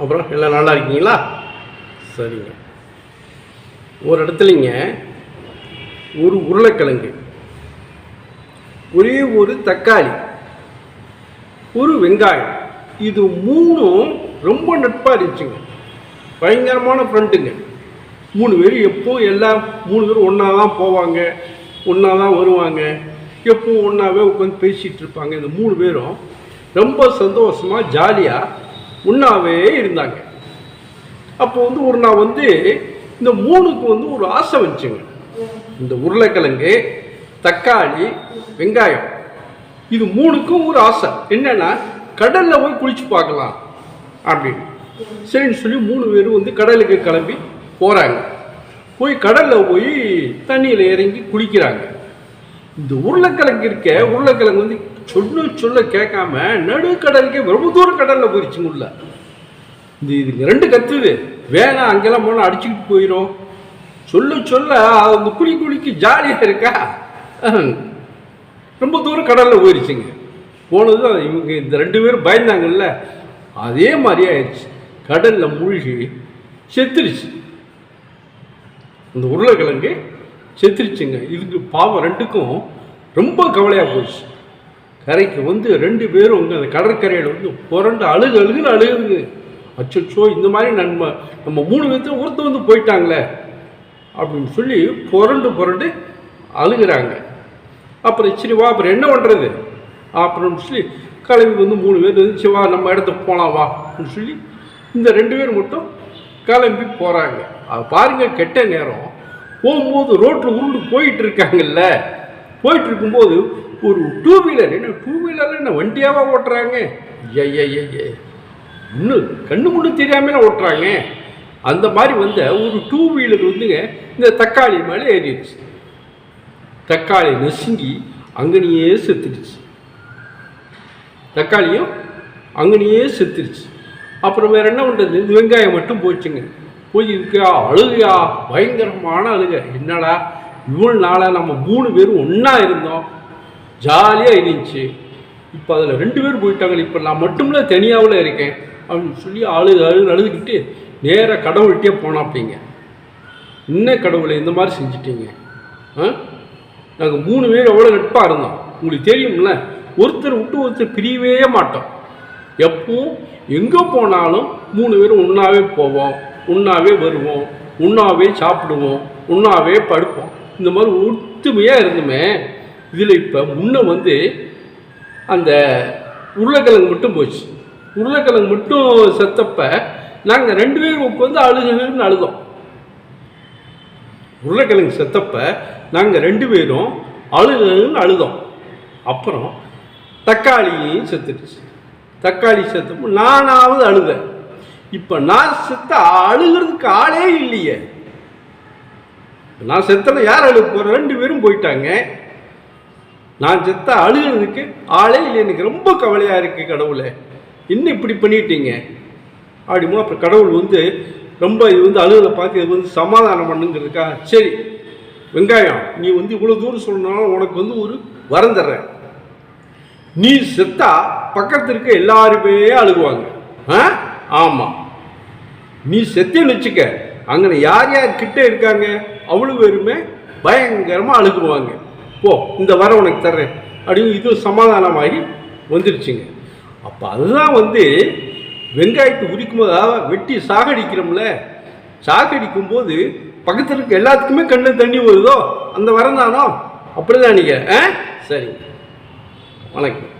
அப்புறம் எல்லாம் நல்லா இருக்கீங்களா? சரிங்க. ஒரு இடத்துலிங்க ஒரு உருளைக்கிழங்கு ஒரே ஒரு தக்காளி ஒரு வெங்காயம் இது மூணும் ரொம்ப நட்பாக இருந்துச்சுங்க. பயங்கரமான ஃப்ரெண்டுங்க மூணு பேரும் எப்பவும் எல்லாம் மூணு பேரும் ஒன்றா தான் போவாங்க ஒன்றா தான் வருவாங்க எப்பவும் ஒன்றாவே உட்காந்து பேசிகிட்டு இருப்பாங்க. இந்த மூணு பேரும் ரொம்ப சந்தோஷமாக ஜாலியாக ஒன்றாவே இருந்தாங்க. அப்போ வந்து ஒரு நாள் வந்து இந்த மூணுக்கு வந்து ஒரு ஆசை வந்துச்சுங்க. இந்த உருளைக்கிழங்கு தக்காளி வெங்காயம். இது மூணுக்கும் ஒரு ஆசை. என்னன்னா கடலில் போய் குளிச்சு பார்க்கலாம் அப்படின்னு. சரின்னு சொல்லி மூணு பேரும் வந்து கடலுக்கு கிளம்பி போகிறாங்க போய் கடலில் போய் தண்ணியில் இறங்கி குளிக்கிறாங்க. இந்த உருளைக்கிழங்கு இருக்க உருளைக்கிழங்கு வந்து சொல்லு சொல்ல கேட்காம நடுக்கடலுக்கே ரொம்ப தூரம் கடலில் போயிடுச்சுங்க உள்ள இந்த இதுங்க ரெண்டு கத்துது. வேணாம் அங்கெல்லாம் போனால் அடிச்சுக்கிட்டு போயிடும் சொல்ல சொல்ல அந்த குழி குழிக்கு ஜாலியாக இருக்கா? ரொம்ப தூரம் கடலில் போயிடுச்சுங்க போனது இவங்க இந்த ரெண்டு பேரும் பயந்தாங்கல்ல. அதே மாதிரி ஆயிடுச்சு. கடலில் மூழ்கி செத்துருச்சு. இந்த உருளைக்கிழங்கு செத்துருச்சுங்க. இதுக்கு பாவம் ரெண்டுக்கும் ரொம்ப கவலையாக போச்சு. கரைக்கு வந்து ரெண்டு பேரும் அந்த கடற்கரையில் வந்து புரண்டு அழுகு அழுகுன்னு அழுகுது அச்சோ இந்த மாதிரி நன்மை நம்ம மூணு பேர்த்து ஒருத்தர் வந்து போயிட்டாங்களே அப்படின்னு சொல்லி புரண்டு புரண்டு அழுகுறாங்க. அப்புறம் சரி வா அப்புறம் என்ன பண்ணுறது அப்புறம் சொல்லி கிளம்பி வந்து மூணு பேர் வந்து சரி வா நம்ம இடத்துக்கு போகலாம் வா அப்படின்னு சொல்லி இந்த ரெண்டு பேர் மட்டும் கிளம்பி போகிறாங்க அது பாருங்கள் கெட்ட நேரம். போகும்போது ரோட்டில் உருண்டு போயிட்டு இருக்காங்கல்ல. போயிட்டு இருக்கும்போது ஒரு டூ வீலர் என்ன டூ வீலர் என்ன வண்டியாவா ஓட்டுறாங்க? ஐயா இன்னும் கண்ணு முன்னு தெரியாமல் ஓட்டுறாங்க அந்த மாதிரி வந்த ஒரு டூ வீலர் வந்துங்க இந்த தக்காளி மேலே ஏறிடுச்சு. தக்காளி நசுங்கி அங்கனையே செத்துடுச்சு. தக்காளியும் அங்கனையே செத்துருச்சு அப்புறம் வேற என்ன பண்ணுறது இந்த வெங்காயம் மட்டும் போச்சுங்க. போய் இருக்கா அழுகையா பயங்கரமான அழுகை. என்னடா இவ்வளோ நாளாக நம்ம மூணு பேரும் ஒன்றா இருந்தோம். ஜாலியாக இருந்துச்சு இப்போ அதில் ரெண்டு பேர் போயிட்டாங்க இப்போ நான் மட்டும்ல தனியாவில் இருக்கேன் அப்படின்னு சொல்லி அழுது அழுது அழுதுகிட்டு நேராக கடவுள்கிட்டே போனாப்பீங்க என்ன கடவுளை இந்த மாதிரி செஞ்சிட்டீங்க? ஆ? நாங்கள் மூணு பேர் எவ்வளோ நட்பாக இருந்தோம். உங்களுக்கு தெரியும்ல ஒருத்தர் விட்டு ஒருத்தர் பிரியவே மாட்டோம். எப்பவும் எங்கே போனாலும் மூணு பேரும் ஒன்றாவே போவோம் ஒன்றாவே வருவோம் ஒன்றாவே சாப்பிடுவோம் ஒன்றாவே படுப்போம். இந்த மாதிரி ஒத்துமையாக இருந்துமே இதில் இப்போ முன்ன வந்து அந்த உருளைக்கிழங்கு மட்டும் போச்சு. உருளைக்கிழங்கு மட்டும் செத்தப்ப நாங்கள் ரெண்டு பேரும் உட்காந்து அழுகுன்னு அழுதோம். உருளைக்கிழங்கு செத்தப்ப நாங்கள் ரெண்டு பேரும் அழுகுன்னு அழுதோம். அப்புறம் தக்காளியும் செத்துடுச்சு. தக்காளி செத்தப்போ நானாவது அழுதேன். இப்போ நான் செத்த அழுகிறதுக்கு ஆளே இல்லையே. நான் செத்தனை யார் அழுக ரெண்டு பேரும் போயிட்டாங்க. நான் செத்த அழுகிறதுக்கு ஆளே இல்லை. எனக்கு ரொம்ப கவலையாக இருக்குது கடவுளே. இன்னும் இப்படி பண்ணிட்டீங்க? அப்படிமோ அப்புறம் கடவுள் வந்து ரொம்ப இது வந்து அழுகலை பார்த்து இது வந்து சமாதானம் பண்ணுங்கிறதுக்கா சரி வெங்காயம் நீ வந்து இவ்வளோ தூரம் சொன்னாலும் உனக்கு வந்து ஒரு வரம் தர்றேன். நீ செத்தா பக்கத்தில் இருக்க எல்லாருமே அழுகுவாங்க. ஆ? ஆமாம் நீ செத்தேன்னு வச்சுக்க. அங்கே யார் யார் கிட்டே இருக்காங்க? அவ்வளோ பேருமே பயங்கரமாக அழுகுவாங்க. போ இந்த வரம் உனக்கு தர்றேன். அப்படின்னு இது சமாதானமாகி வந்துருச்சுங்க அப்போ அதுதான் வந்து வெங்காயத்தை உரிக்கும் போது வெட்டி சாகடிக்கிறோம்ல சாகடிக்கும் போது பக்கத்தில் இருக்க எல்லாத்துக்குமே கண்ணு தண்ணி வருதோ? அந்த வரம் தானோ அப்படிதான் நீங்கள் ஆ? சரிங்க. வணக்கம்.